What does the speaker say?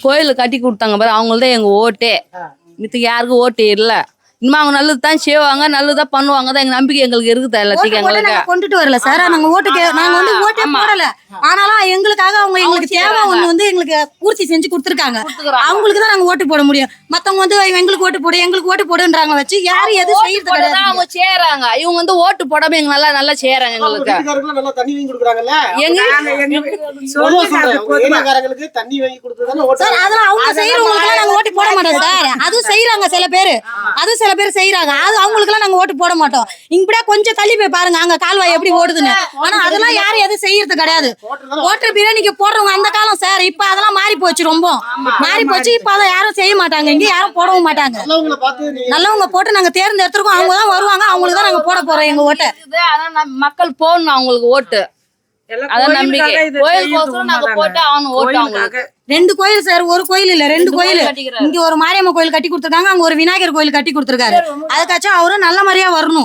கோயில் கட்டி கொடுத்தாங்க பாரு அவங்கள்தான் எங்க ஓட்டே. மித்துக்கு யாருக்கும் ஓட்டு இல்ல. இனிமே அவங்க நல்லது தான் செய்வாங்க நல்லதா பண்ணுவாங்க தான் எங்க நம்பிக்கை எங்களுக்கு இருக்குது ஓட்டு எல்லாத்துக்கும் எங்களுக்கு. கொண்டுட்டு வரல சார். நாங்க ஓட்டு கே- நாங்க வந்து ஓட்டே. போடல. ஆனாலும் எங்களுக்காக அவங்க எங்களுக்கு தேவை. ஒண்ணு வந்து எங்களுக்கு பூர்த்தி செஞ்சு கொடுத்துருக்காங்க. அவங்களுக்கு தான் நாங்க ஓட்டு போட முடியும். மத்தவங்க வந்து எங்களுக்கு ஓட்டு போடு எங்களுக்கு ஓட்டு போடுன்றாங்க வச்சு யாரும் எதுவும் செய்யறது கிடையாது. அவங்க செய்யறாங்க. இவங்க வந்து ஓட்டு போடாம எங்க நல்லா நல்லா செய்யறாங்க எங்களுக்கு. வீட்டுக்காரங்களும் நல்லா தண்ணி வாங்கி கொடுக்குறாங்கல்ல? எங்க தண்ணி வாங்கி ஓட்டு சார் அதெல்லாம் அவங்க செய்யறவங்களுக்கு நாங்க ஓட்டு போட மாட்டோம் சார் அதுவும் செய்யறாங்க சில பேர். அதுவும் சில பேர் செய்யறாங்க அது அவங்களுக்கு நாங்க ஓட்டு போட மாட்டோம். இப்படியே கொஞ்சம் தள்ளி போய் பாருங்க அங்க கால்வாய் எப்படி ஓடுதுன்னு. ஆனா அதெல்லாம் யாரும் எதுவும் செய்யறது கிடையாது. ஓட்டு பிரியாணிக்கு போடுறவங்க அந்த காலம் சார். இப்ப அதெல்லாம் மாறி போச்சு ரொம்ப. மாறி போச்சு. இப்ப அதை யாரும் செய்ய மாட்டாங்க. இங்க யாரும் போடவும் மாட்டாங்க. நல்லவங்க போட்டு நாங்க தேர்ந்தெடுத்திருக்கோம். அவங்க தான் வருவாங்க. அவங்களுக்கு தான் நாங்க போட போறோம் எங்க ஓட்டை. மக்கள் போடணும் அவங்களுக்கு ஓட்டு. அதான் நம்பிக்கை. கோயிலுக்கோசரம் நாங்க போட்டு அவனு ஓட்டு அவங்களுக்கு ரெண்டு கோயில் சார் ஒரு கோயில் இல்ல ரெண்டு கோயில். இங்க ஒரு மாரியம்மன் கோயில் கட்டி கொடுத்துருக்காங்க அங்க ஒரு விநாயகர் கோயில் கட்டி கொடுத்துருக்காரு. அதுக்காச்சும் அவரும் நல்ல மாதிரியா வரணும்.